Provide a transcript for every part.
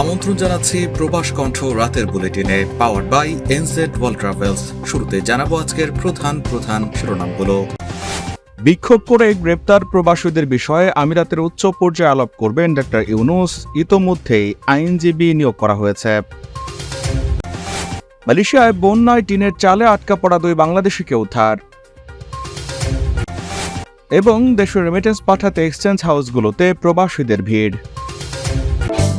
আমন্ত্রণ জানাচ্ছি প্রবাস কণ্ঠ রাতের বুলেটিনে power by NZ World Travels শুরুতে জানাব আজকের প্রধান প্রধান শিরোনামগুলো। বিক্ষোভ করে গ্রেপ্তার প্রবাসীদের বিষয়ে আমিরাতের উচ্চ পর্যায়ে আলাপ করবেন ডক্টর ইউনুস। ইতোমধ্যেই আইনজীবী নিয়োগ করা হয়েছে। মালয়েশিয়ায় বন্যায় টিনের চালে আটকা পড়া দুই বাংলাদেশিকে উদ্ধার। এবং দেশের রেমিটেন্স পাঠাতে এক্সচেঞ্জ হাউসগুলোতে প্রবাসীদের ভিড়।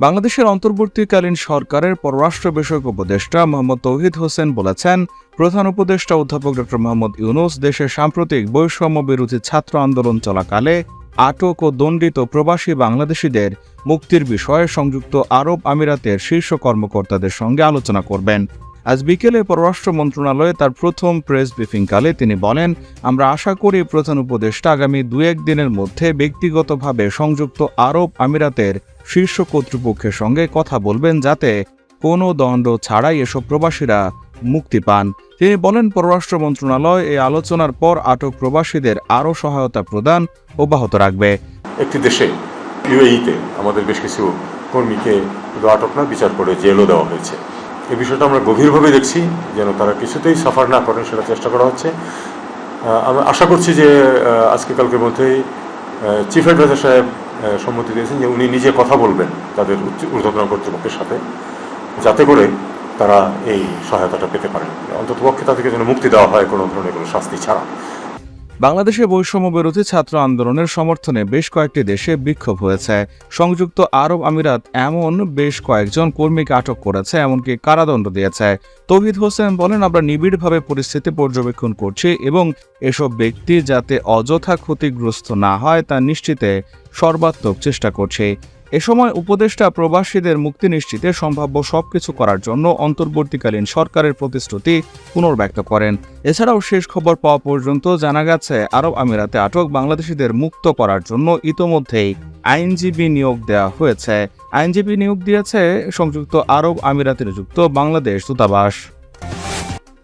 বাংলাদেশের অন্তর্বর্তীকালীন সরকারের পররাষ্ট্র বিষয়ক উপদেষ্টা মোহাম্মদ তৌহিদ হোসেন বলেছেন, প্রধান উপদেষ্টা অধ্যাপক ড মোহাম্মদ ইউনুস দেশের সাম্প্রতিক বৈষম্য বিরোধী ছাত্র আন্দোলন চলাকালে আটক ও দণ্ডিত প্রবাসী বাংলাদেশিদের মুক্তির বিষয়ে সংযুক্ত আরব আমিরাতের শীর্ষ কর্মকর্তাদের সঙ্গে আলোচনা করবেন। আজ বিকেলে পররাষ্ট্র মন্ত্রণালয়ে তার প্রথম প্রেস ব্রিফিংকালে তিনি বলেন, আমরা আশা করি প্রধান উপদেষ্টা আগামী দু এক দিনের মধ্যে ব্যক্তিগতভাবে সংযুক্ত আরব আমিরাতের শীর্ষ কর্তৃপক্ষের সঙ্গে কথা বলবেন যাতে কোনো দণ্ড ছাড়াই এসব প্রবাসীরা মুক্তি পান। তিনি বলেন, পররাষ্ট্র মন্ত্রণালয় এই আলোচনার পর আটক প্রবাসীদের আরও সহায়তা প্রদান অব্যাহত রাখবে। একটি দেশে, ইউএইতে আমাদের বেশ কিছু কর্মীকে আটক না, বিচার করে জেলও দেওয়া হয়েছে। এই বিষয়টা আমরা গভীরভাবে দেখছি যেন তারা কিছুতেই সাফার না করেন সেটা চেষ্টা করা হচ্ছে। আহ, আমি আশা করছি যে আজকে কালকের মধ্যেই চিফ অ্যাডভাইজার সাহেব সম্মতি দিয়েছেন যে উনি নিজে কথা বলবেন তাদের ঊর্ধ্বতন কর্তৃপক্ষের সাথে যাতে করে তারা এই সহায়তাটা পেতে পারেন। অন্ততপক্ষে তাদেরকে যেন মুক্তি দেওয়া হয় কোনো ধরনের কোনো শাস্তি ছাড়া। বাংলাদেশে বৈষম্য বিরোধী ছাত্র আন্দোলনের সমর্থনে বেশ কয়েকটি দেশে বিক্ষোভ হয়েছে। সংযুক্ত আরব আমিরাত এমন বেশ কয়েকজন কর্মীকে আটক করেছে, এমনকি কারাদণ্ড দিয়েছে। তৌহিদ হোসেন বলেন, আমরা নিবিড়ভাবে পরিস্থিতি পর্যবেক্ষণ করছি এবং এসব ব্যক্তি যাতে অযথা ক্ষতিগ্রস্ত না হয় তা নিশ্চিতে সর্বাত্মক চেষ্টা করছি। এ সময় উপদেষ্টা প্রবাসীদের মুক্তি নিশ্চিতে সম্ভাব্য সবকিছু করার জন্য অন্তর্বর্তীকালীন সরকারের প্রতিশ্রুতি পুনর্ব্যক্ত করেন। এছাড়াও শেষ খবর পাওয়া পর্যন্ত জানা গেছে, আরব আমিরাতে আটক বাংলাদেশিদের মুক্ত করার জন্য ইতোমধ্যেই আইনজীবী নিয়োগ দেওয়া হয়েছে। আইনজীবী নিয়োগ দিয়েছে সংযুক্ত আরব আমিরাতে নিযুক্ত বাংলাদেশ দূতাবাস।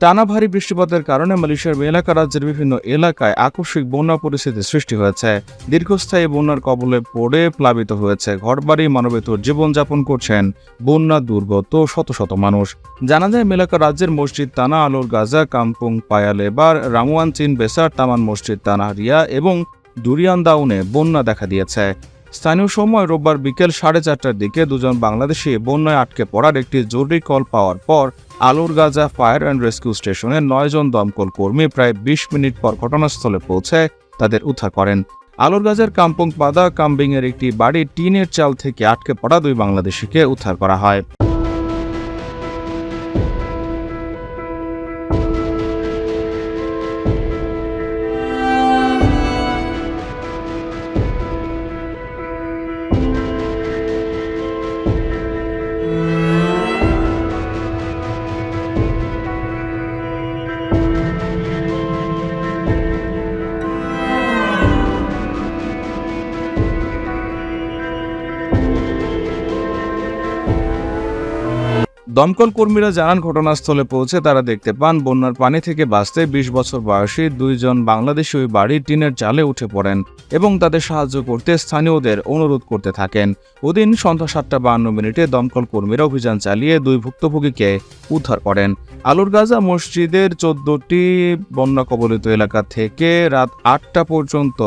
টানা ভারী বৃষ্টিপাতের কারণে মালয়েশিয়ার মেলাকা রাজ্যের বিভিন্ন এলাকায় আকস্মিক বন্যা পরিস্থিতি সৃষ্টি হয়েছে। দীর্ঘস্থায়ী বন্যার কবলে পড়ে প্লাবিত হয়েছে ঘরবাড়ি, মানবেতর জীবনযাপন করছেন বন্যা দুর্গত শত শত মানুষ। জানা যায় মেলাকা রাজ্যের মসজিদ তানা আলোর গাজা, কামপুং পায়ালেবার রামওয়ান চিন বেসার তামান মসজিদ তানা রিয়া এবং দুরিয়ান দাউনে বন্যা দেখা দিয়েছে। স্থানীয় সময় রোববার বিকেল সাড়ে চারটার দিকে দুজন বাংলাদেশি বন্যায় আটকে পড়ার একটি জরুরি কল পাওয়ার পর আলুর গাজা ফায়ার অ্যান্ড রেস্কিউ স্টেশনে নয়জন দমকল কর্মী প্রায় বিশ মিনিট পর ঘটনাস্থলে পৌঁছে তাদের উদ্ধার করেন। আলুর গাজার কাম্পং পাদা কাম্বিং এর একটি বাড়ি টিনের চাল থেকে আটকে পড়া দুই বাংলাদেশিকে উদ্ধার করা হয়। দমকল কর্মীরা জানান, ঘটনাস্থলে পৌঁছে তারা দেখতে পান, বন্যার পানি থেকে বাঁচতে বিশ বছর বয়সী দুইজন বাংলাদেশি ওই বাড়ির টিনের চালে উঠে পড়েন এবং তাদের সাহায্য করতে স্থানীয়দের অনুরোধ করতে থাকেন। ওদিন সন্ধ্যা সাতটা বাহান্ন মিনিটে দমকল কর্মীরা অভিযান চালিয়ে দুই ভুক্তভোগীকে উদ্ধার করেন। আলুর গাজা মসজিদের চোদ্দটি বন্যা কবলিত এলাকা থেকে রাত আটটা পর্যন্ত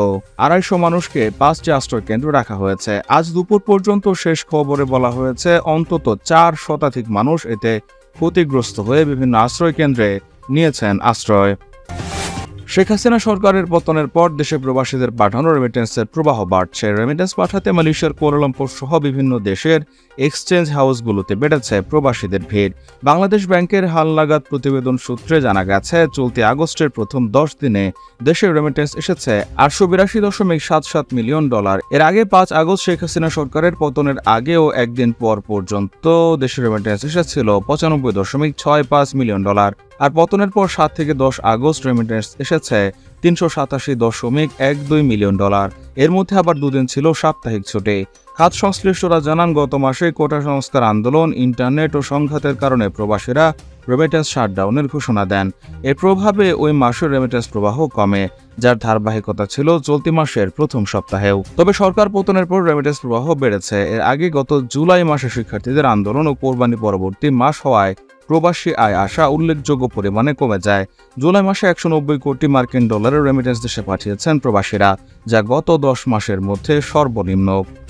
আড়াইশো মানুষকে পাঁচটি আশ্রয় কেন্দ্র রাখা হয়েছে। আজ দুপুর পর্যন্ত শেষ খবরে বলা হয়েছে, অন্তত চার শতাধিক মানুষ এতে ক্ষতিগ্রস্ত হয়ে বিভিন্ন আশ্রয় কেন্দ্রে নিয়েছেন আশ্রয়। শেখ হাসিনা সরকারের পতনের পর দেশে প্রবাসীদের পাঠানো রেমিটেন্সের প্রবাহ বাড়ছে। রেমিটেন্স পাঠাতে মালয়েশিয়ার কোয়ালালামপুর সহ বিভিন্ন দেশের এক্সচেঞ্জ হাউসগুলোতে বেড়েছে প্রবাসীদের ভিড়। বাংলাদেশ ব্যাংকের হালনাগাদ প্রতিবেদন সূত্রে জানা গেছে, চলতি আগস্টের প্রথম দশ দিনে দেশে রেমিটেন্স এসেছে আটশো বিরাশি দশমিক সাত সাত মিলিয়ন ডলার। এর আগে পাঁচ আগস্ট শেখ হাসিনা সরকারের পতনের আগেও একদিন পর পর্যন্ত দেশে রেমিটেন্স এসেছিল পঁচানব্বই দশমিক ছয় পাঁচ মিলিয়ন ডলার। আর পতনের পর সাত থেকে দশ আগস্ট রেমিটেন্স এসেছে তিনশো সাতাশি দশমিক এক দুই মিলিয়ন ডলার। এর মধ্যে আবার দুদিন ছিল সাপ্তাহিক ছুটি। খাত সংশ্লিষ্টরা জানান, গত মাসে কোটা সংস্কার আন্দোলন, ইন্টারনেট ও সংঘাতের কারণে প্রবাসীরা রেমিটেন্স শাটডাউনের ঘোষণা দেন। এর প্রভাবে ওই মাসের রেমিটেন্স প্রবাহ কমে, যার ধারাবাহিকতা ছিল চলতি মাসের প্রথম সপ্তাহেও। তবে সরকার পতনের পর রেমিটেন্স প্রবাহ বেড়েছে। এর আগে গত জুলাই মাসে শিক্ষার্থীদের আন্দোলন ও কোরবানি পরবর্তী মাস হওয়ায় প্রবাসী আয় আসা উল্লেখযোগ্য পরিমাণে কমে যায়। জুলাই মাসে একশো নব্বই কোটি মার্কিন ডলারের রেমিটেন্স দেশে পাঠিয়েছেন প্রবাসীরা, যা গত দশ মাসের মধ্যে সর্বনিম্ন।